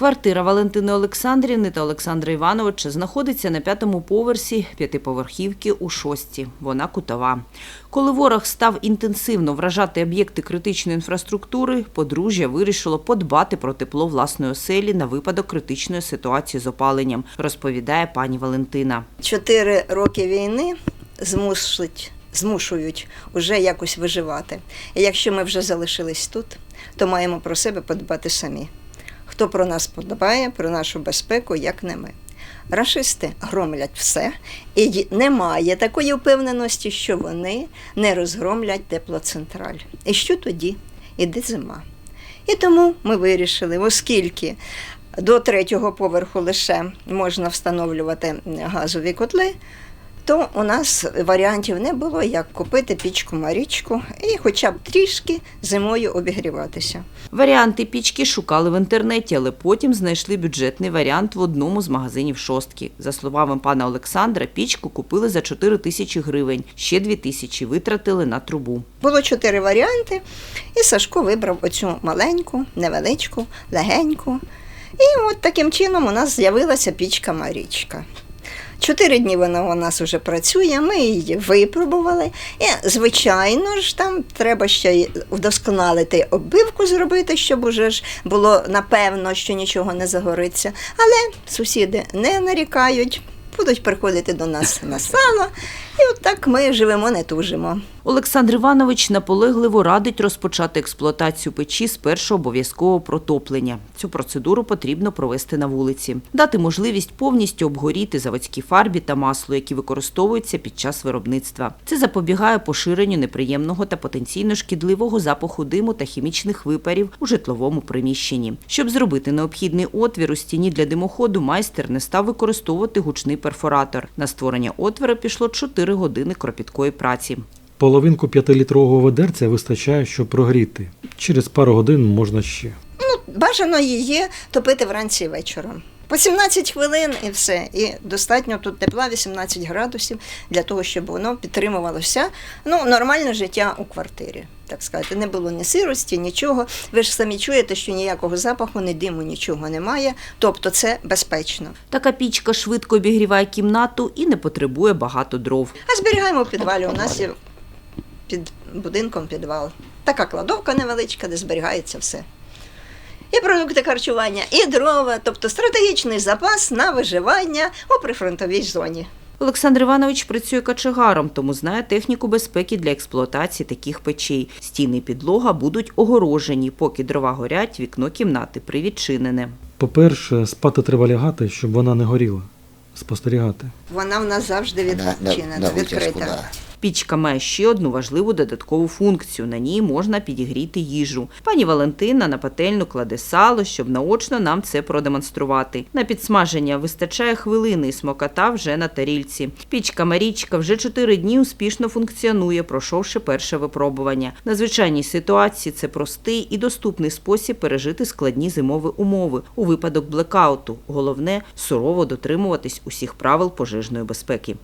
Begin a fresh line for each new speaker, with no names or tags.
Квартира Валентини Олександрівни та Олександра Івановича знаходиться на п'ятому поверсі п'ятиповерхівки у шості. Вона кутова. Коли ворог став інтенсивно вражати об'єкти критичної інфраструктури, подружжя вирішило подбати про тепло власної оселі на випадок критичної ситуації з опаленням, розповідає пані Валентина.
Чотири роки війни змусить, змушують уже якось виживати. І якщо ми вже залишились тут, то маємо про себе подбати самі. Хто про нас подбає, про нашу безпеку, як не ми. Рашисти громлять все, і немає такої впевненості, що вони не розгромлять теплоцентраль. І що тоді? Іде зима. І тому ми вирішили, оскільки до третього поверху лише можна встановлювати газові котли, то у нас варіантів не було, як купити пічку Марічку і хоча б трішки зимою обігріватися.
Варіанти пічки шукали в інтернеті, але потім знайшли бюджетний варіант в одному з магазинів шостки. За словами пана Олександра, пічку купили за 4 тисячі гривень, ще 2 тисячі витратили на трубу.
Було чотири варіанти, і Сашко вибрав оцю маленьку, невеличку, легеньку. І от таким чином у нас з'явилася пічка Марічка. Чотири дні вона у нас вже працює, ми її випробували. І, звичайно ж, там треба ще вдосконалити оббивку зробити, щоб уже ж було напевно, що нічого не загориться. Але сусіди не нарікають, будуть приходити до нас на сало. І от так ми живемо, не тужимо.
Олександр Іванович наполегливо радить розпочати експлуатацію печі з першого обов'язкового протоплення. Цю процедуру потрібно провести на вулиці, дати можливість повністю обгоріти заводські фарбі та масло, які використовуються під час виробництва. Це запобігає поширенню неприємного та потенційно шкідливого запаху диму та хімічних випарів у житловому приміщенні. Щоб зробити необхідний отвір у стіні для димоходу, майстер не став використовувати гучний перфоратор. На створення отвора пішло 4 години кропіткої праці.
Половинку п'ятилітрового ведерця вистачає, щоб прогріти. Через пару годин можна ще.
Ну, бажано її топити вранці і вечором. По 17 хвилин і все. І достатньо тут тепла 18 градусів для того, щоб воно підтримувалося. Ну, нормальне життя у квартирі, так сказати. Не було ні сирості, нічого. Ви ж самі чуєте, що ніякого запаху, ні диму, нічого немає. Тобто це безпечно.
Така пічка швидко обігріває кімнату і не потребує багато дров.
А зберігаємо в підвалі. У нас є під будинком підвал. Така кладовка невеличка, де зберігається все. І продукти харчування, і дрова, тобто стратегічний запас на виживання у прифронтовій зоні.
Олександр Іванович працює качегаром, тому знає техніку безпеки для експлуатації таких печей. Стіни і підлога будуть огорожені, поки дрова горять, вікно кімнати привідчинене.
По-перше, спати треба лягати, щоб вона не горіла. Спостерігати.
Вона в нас завжди
На- на-
відчинена, відкрита.
Пічка має ще одну важливу додаткову функцію. На ній можна підігріти їжу. Пані Валентина на пательню кладе сало, щоб наочно нам це продемонструвати. На підсмаження вистачає хвилини і смокота вже на тарільці. Пічка Марічка вже чотири дні успішно функціонує, пройшовши перше випробування. На звичайній ситуації це простий і доступний спосіб пережити складні зимові умови у випадок блекауту. Головне сурово дотримуватись усіх правил пожежної безпеки.